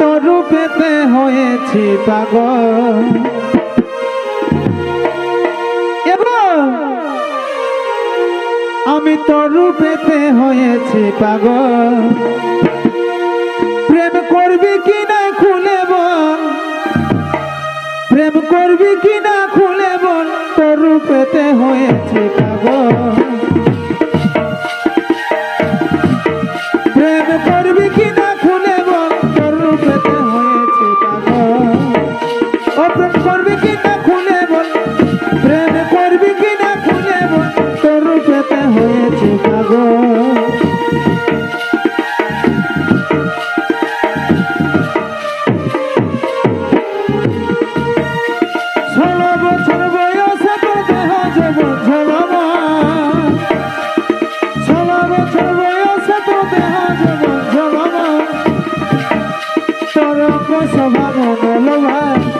কত রূপেতে হয়েছি পাগল। আমি তো রূপেতে হয়েছি পাগল। প্রেম করবি কি না খুলে বল। প্রেম করবি কি না খুলে বল। তো রূপেতে হয়েছি পাগল। চরক সভা মনোভাব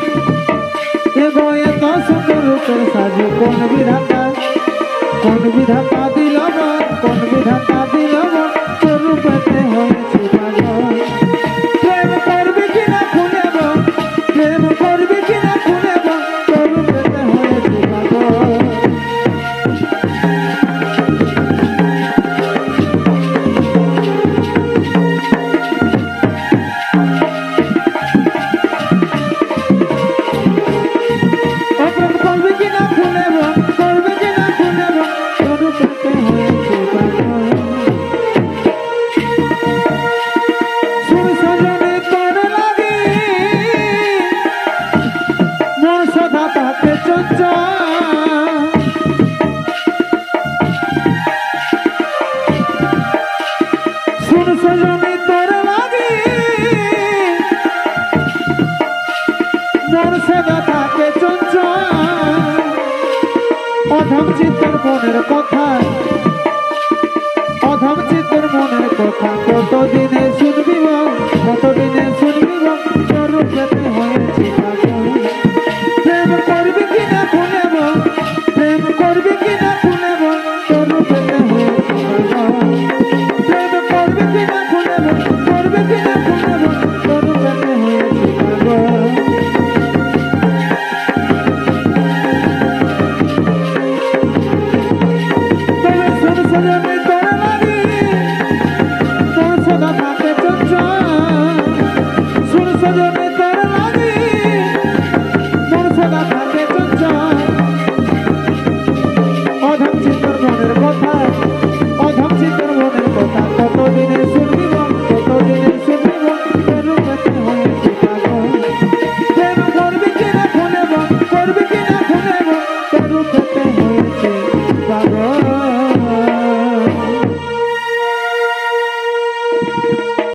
বছর সাজে কোন বিধাতা? কোন বিধাতা দিল কোন বিধাতা দিল তোর হয়েছে পাগল প্রেম করবি কিনা খুলে প্রেম করবি কিনা অধম চিত্তর মনের কথা। অধম চিত্তর মনের কথা। কতদিনে শুনবি কতদিনে শুনবি?